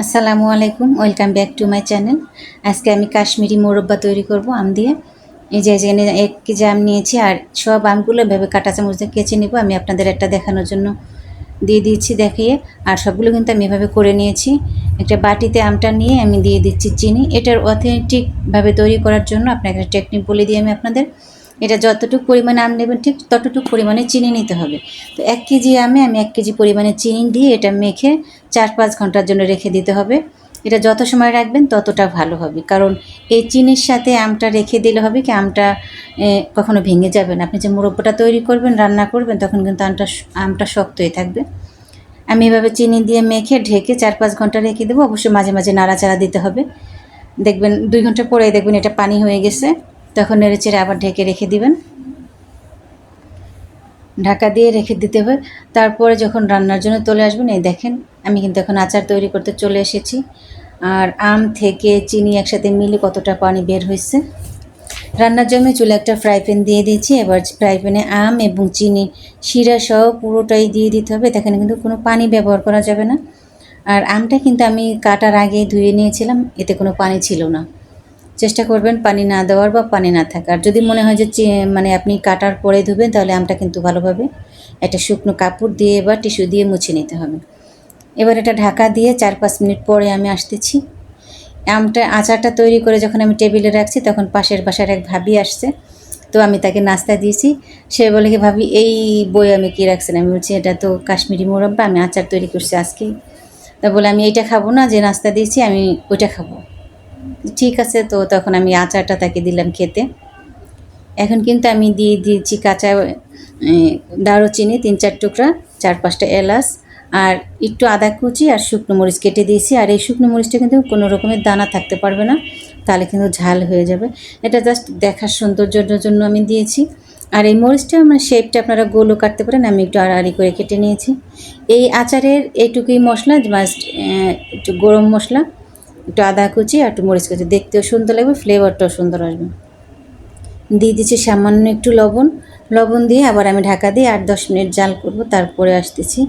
আসসালামু আলাইকুম, welcome back to my channel. আজকে আমি কাশ্মীরি মোরব্বা তৈরি করব, আম দিয়ে। এই যে এখানে এক কেজি আম নিয়েছি আর সব আমগুলো ভেবে কাটা চামচ দিয়ে কেচে নেব। আমি আপনাদের একটা দেখানোর জন্য দিয়ে দিয়েছি, দেখিয়ে। আর সবগুলো কিন্তু আমি এভাবে করে নিয়েছি। একটা বাটিতে আমটা নিয়ে আমি দিয়ে দিচ্ছি চিনি। এটার অথেন্টিকভাবে তৈরি করার জন্য আপনাকে টেকনিক বলে দিই আমি আপনাদের। এটা যতটুকু পরিমাণে আম নেবেন ঠিক ততটুকু পরিমাণে চিনি নিতে হবে। তো এক কেজি আমে আমি এক কেজি পরিমাণে চিনি দিয়ে এটা মেখে চার পাঁচ ঘণ্টার জন্য রেখে দিতে হবে। এটা যত সময় রাখবেন ততটা ভালো হবে। কারণ এই চিনির সাথে আমটা রেখে দিলে হবে কি আমটা কখনো ভেঙে যাবে না। আপনি যে মুরব্বটা তৈরি করবেন, রান্না করবেন, তখন কিন্তু আমটা আমটা শক্ত হয়ে থাকবে। আমি এভাবে চিনি দিয়ে মেখে ঢেকে চার পাঁচ ঘণ্টা রেখে দেবো। অবশ্যই মাঝে মাঝে নাড়াচাড়া দিতে হবে। দেখবেন দুই ঘণ্টা পরে দেখবেন এটা পানি হয়ে গেছে। তখন নেড়ে চেড়ে আবার ঢেকে রেখে দিবেন। ঢাকা দিয়ে রেখে দিতে হবে। তারপরে যখন রান্নার জন্য চলে আসবেন, এই দেখেন, আমি কিন্তু এখন আচার তৈরি করতে চলে এসেছি। আর আম থেকে চিনি একসাথে মিলে কতটা পানি বের হয়েছে। রান্নার জন্য চুলে একটা ফ্রাই প্যান দিয়ে দিয়েছি। এবার ফ্রাই প্যানে আম এবং চিনি শিরা সহ পুরোটাই দিয়ে দিতে হবে। এখানে কিন্তু কোনো পানি ব্যবহার করা যাবে না। আর আমটা কিন্তু আমি কাটার আগে ধুয়ে নিয়েছিলাম, এতে কোনো পানি ছিল না। চেষ্টা করবেন পানি না দেওয়ার বা পানি না থাকার। যদি মনে হয় যে মানে আপনি কাটার পরে ধুবেন, তাহলে আমটা কিন্তু ভালোভাবে একটা শুকনো কাপড় দিয়ে বা টিস্যু দিয়ে মুছে নিতে হবে। এবার এটা ঢাকা দিয়ে চার পাঁচ মিনিট পরে আমি আসতেছি। আমটা, আচারটা তৈরি করে যখন আমি টেবিলে রাখছি, তখন পাশের বাসার এক ভাবি আসছে। তো আমি তাকে নাস্তা দিয়েছি। সে বলে কি, ভাবি, এই বই আমি কি রাখছেন? আমি বলছি, এটা তো কাশ্মীরি মোরব্বা, আমি আচার তৈরি করছি আজকেই। তা বলে, আমি এইটা খাব না, যে নাস্তা দিয়েছি, আমি ওইটা খাব। ঠিক আছে, তো তখন আমি আচারটা তাকে দিলাম খেতে। এখন কিন্তু আমি দিয়ে দিয়েছি কাঁচা দারুচিনি, তিন চার টুকরা, চার পাঁচটা এলাচ আর একটু আদা কুচি আর শুকনো মরিচ কেটে দিয়েছি। আর এই শুকনো মরিচটা কিন্তু কোনো রকমের দানা থাকতে পারবে না, তাহলে কিন্তু ঝাল হয়ে যাবে। এটা জাস্ট দেখার সৌন্দর্যের জন্য আমি দিয়েছি। আর এই মরিচটা মানে শেপটা আপনারা গোলও কাটতে পারেন, আমি একটু আড়াআড়ি করে কেটে নিয়েছি। এই আচারের এইটুকুই মশলা জাস্ট একটু গরম মশলা। একটু আদা কুচি আর একটু মরিচ কুচি। দেখতেও সুন্দর লাগবে ফ্লেভারটাও সুন্দর আসবে। দিয়ে দিচ্ছি সামান্য একটু লবণ। লবণ দিয়ে আবার আমি ঢাকা দিয়ে আট দশ মিনিট জাল করব, তারপরে আসতেছি।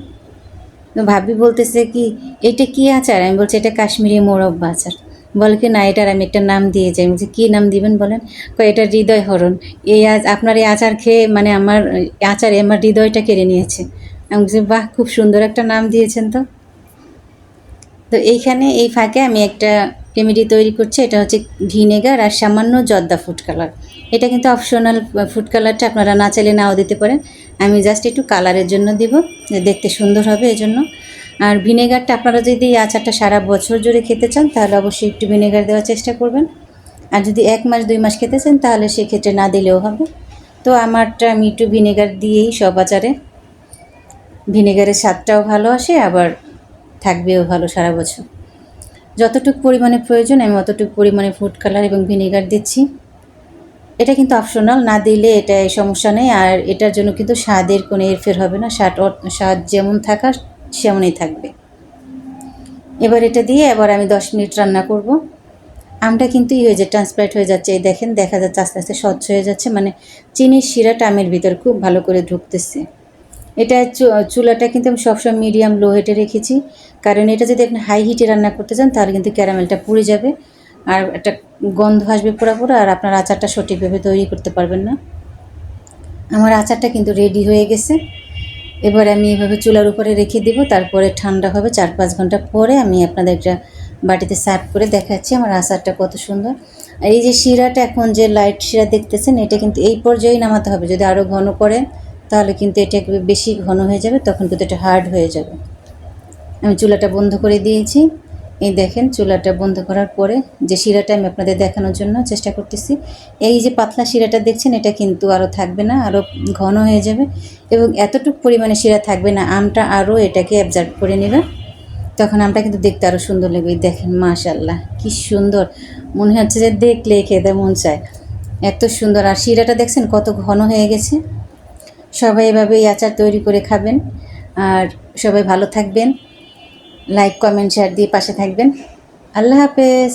ভাবি বলতেছে কি, এটা কি আচার? আমি বলছি, এটা কাশ্মীরি মোরব্বা আচার। বলে কি, না, এটার আমি একটা নাম দিয়ে যাই। বলছি, কী নাম দিবেন বলেন? কয়, এটা হৃদয় হরণ। এই আজ আপনার এই আচার খেয়ে মানে আমার আচারে আমার হৃদয়টা কেড়ে নিয়েছে। আমি বলছি, বাহ, খুব সুন্দর একটা নাম দিয়েছেন তো। তো এইখানে এই ফাঁকে আমি একটা রেমেডি তৈরি করছি, এটা হচ্ছে ভিনেগার আর সামান্য জর্দা ফুড কালার এটা কিন্তু অপশনাল ফুড কালারটা আপনারা না চাইলে নাও দিতে পারেন। আমি জাস্ট একটু কালারের জন্য দিব দেখতে সুন্দর হবে এই জন্য আর ভিনেগারটা আপনারা যদি এই আচারটা সারা বছর জুড়ে খেতে চান, তাহলে অবশ্যই একটু ভিনেগার দেওয়ার চেষ্টা করবেন। আর যদি এক মাস, দুই মাস খেতে চান, তাহলে সেক্ষেত্রে না দিলেও হবে। তো আমারটা আমি একটু ভিনেগার দিয়েই সব আচারে। ভিনেগারের স্বাদটাও ভালো আসে, আবার থাকবেও ভালো সারা বছর। যতটুকু পরিমাণে প্রয়োজন, আমি অতটুকু পরিমাণে ফুড কালার এবং ভিনেগার দিচ্ছি। এটা কিন্তু অপশনাল না দিলে এটা সমস্যা নেই। আর এটার জন্য কিন্তু স্বাদের কোনো এরফের হবে না। স্বাদ স্বাদ যেমন থাকার, সেমনই থাকবে। এবার এটা দিয়ে এবার আমি দশ মিনিট রান্না করব। আমটা কিন্তু ই হয়ে যায় ট্রান্সপ্লান্ট হয়ে যাচ্ছে, এই দেখেন, দেখা যাচ্ছে আস্তে আস্তে স্বচ্ছ হয়ে যাচ্ছে। মানে চিনির শিরাটা আমের ভিতর খুব ভালো করে ঢুকতেছে। এটা চুলাটা কিন্তু আমি সবসময় মিডিয়াম লো হিটে রেখেছি। কারণ এটা যদি আপনি হাই হিটে রান্না করতে চান, তাহলে কিন্তু ক্যারামেলটা পুড়ে যাবে। আর একটা গন্ধ আসবে পোড়া পুরো আর আপনার আচারটা সঠিকভাবে তৈরি করতে পারবেন না। আমার আচারটা কিন্তু রেডি হয়ে গেছে। এবার আমি এভাবে চুলার উপরে রেখে দেবো। তারপরে ঠান্ডা হবে চার পাঁচ ঘণ্টা পরে আমি আপনাদের একটা বাটিতে সার্ভ করে দেখাচ্ছি আমার আচারটা কত সুন্দর। আর এই যে শিরাটা, এখন যে লাইট শিরা দেখতেছেন, এটা কিন্তু এই পর্যায়েই নামাতে হবে। যদি আরও ঘন করেন তাহলে কিন্তু এটা বেশি ঘন হয়ে যাবে, তখন কিন্তু এটা হার্ড হয়ে যাবে। আমি চুলাটা বন্ধ করে দিয়েছি। এই দেখেন, চুলাটা বন্ধ করার পরে যে শিরাটা আমি আপনাদের দেখানোর জন্য চেষ্টা করতেছি, এই যে পাতলা শিরাটা দেখছেন, এটা কিন্তু আরও থাকবে না, আরও ঘন হয়ে যাবে এবং এতটুকু পরিমাণে শিরা থাকবে না, আমটা আরও এটাকে অ্যাবজার্ভ করে নেবে। তখন আমটা কিন্তু দেখতে আরও সুন্দর লাগবে। দেখেন মাশাল্লাহ কি সুন্দর। মনে হচ্ছে যে দেখলে খেতে মন চায়। এত সুন্দর। আর শিরাটা দেখছেন কত ঘন হয়ে গেছে। সবাই এভাবে এই আচার তৈরি করে খাবেন। আর সবাই ভালো থাকবেন। লাইক কমেন্ট শেয়ার দিয়ে পাশে থাকবেন। আল্লাহ হাফেজ।